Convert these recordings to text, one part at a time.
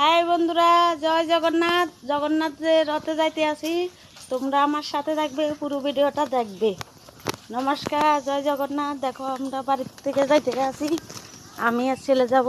High বন্ধুরা, জয় জগন্নাথ। জগন্নাথের রথে যাইতে আসি। তোমরা আমার সাথে থাকবে, পুরো ভিডিওটা দেখবে। নমস্কার, জয় জগন্নাথ। দেখো, আমরা বাড়ির থেকে যাইতে আসি। আমি আর ছেলে যাব।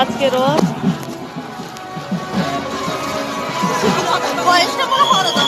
আজকে রোজ। বয়সটা মনে হয়